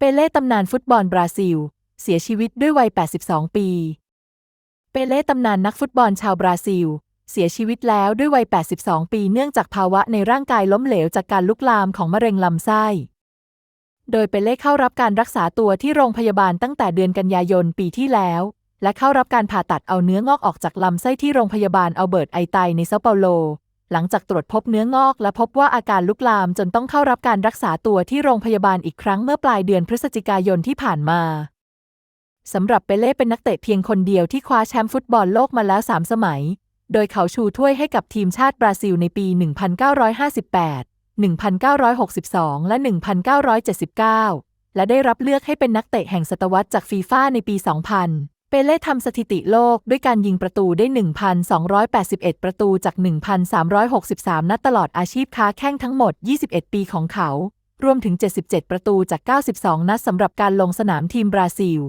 เปเล่ตำนานฟุตบอลบราซิล เสียชีวิตด้วยวัย 82 ปี เปเล่ตำนานนักฟุตบอลชาวบราซิล เสียชีวิตแล้วด้วยวัย 82 ปีเนื่องจากภาวะในร่างกายล้มเหลวจากการลุกลามของมะเร็งลำไส้ โดยเปเล่เข้ารับการรักษาตัวที่โรงพยาบาลตั้งแต่เดือนกันยายนปีที่แล้ว และเข้ารับการผ่าตัดเอาเนื้องอกออกจากลำไส้ที่โรงพยาบาลอัลเบิร์ตไอไตในเซาเปาโล หลังจากตรวจพบเนื้องอก และพบว่าอาการลุกลามจนต้องเข้ารับการรักษาตัวที่โรงพยาบาลอีกครั้งเมื่อปลายเดือนพฤศจิกายนที่ผ่านมาสำหรับเปเล่เป็นนักเตะเพียงคนเดียวที่คว้าแชมป์ฟุตบอลโลกมาแล้ว 3 สมัย โดยเขาชูถ้วยให้กับทีมชาติบราซิลในปี 1958 1962 และ 1979 และได้รับเลือกให้เป็นนักเตะแห่งศตวรรษจากฟีฟ่าในปี 2000 เปเล่ทำสถิติโลกด้วยการยิงประตูได้ 1,281 ประตูจาก 1,363 นัดตลอดอาชีพค้าแข้งทั้งหมด 21 ปีของเขา รวมถึง 77 ประตูจาก 92 นัดสำหรับการลงสนามทีมบราซิล